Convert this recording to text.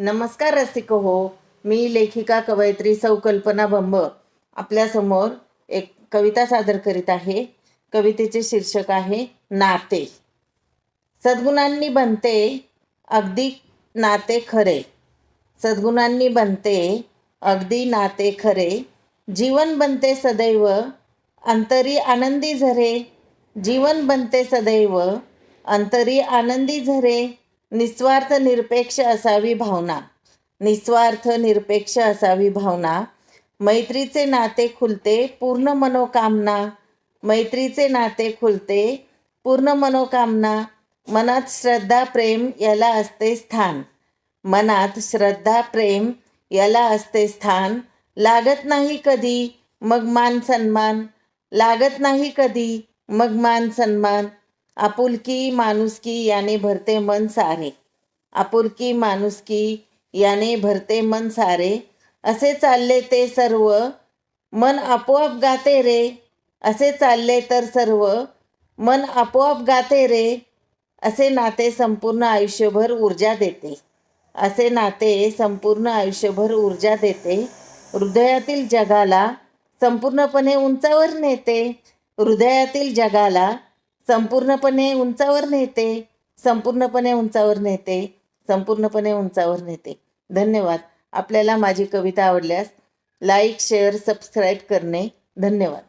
नमस्कार रसिक हो मी लेखिका कवयित्री सौकल्पना भंब बंब आपल्यासमोर एक कविता सादर करीत आहे. कवितेचे शीर्षक आहे नाते. सद्गुणांनी बनते अगदी नाते खरे. सद्गुणांनी बनते अगदी नाते खरे. जीवन बनते सदैव अंतरी आनंदी झरे. जीवन बनते सदैव अंतरी आनंदी झरे. निस्वार्थ निरपेक्ष असावी भावना. निस्वार्थ निरपेक्ष असावी भावना. मैत्रीचे नाते खुलते पूर्ण मनोकामना. मैत्रीचे नाते खुलते पूर्ण मनोकामना. मनात श्रद्धा प्रेम याला असते स्थान. मनात श्रद्धा प्रेम याला असते स्थान. लागत नाही कधी मग मान सन्मान. लागत नाही कधी मग मान सन्मान. आपुलकी माणुसकी याने भरते मन सारे. आपुलकी माणुसकी याने भरते मन सारे. असे चालले ते सर्व मन आपोआप गाते रे. असे चालले तर सर्व मन आपोआप गाते रे. असे नाते संपूर्ण आयुष्यभर ऊर्जा देते. असे नाते संपूर्ण आयुष्यभर ऊर्जा देते. हृदयातील जगाला संपूर्णपणे उंचावर नेते. हृदयातील जगाला संपूर्णपणे उंचावर नेते संपूर्णपणे उंचावर नेते संपूर्णपणे उंचावर नेते. धन्यवाद. आपल्याला माझी कविता आवडल्यास लाईक शेअर सबस्क्राईब करणे. धन्यवाद.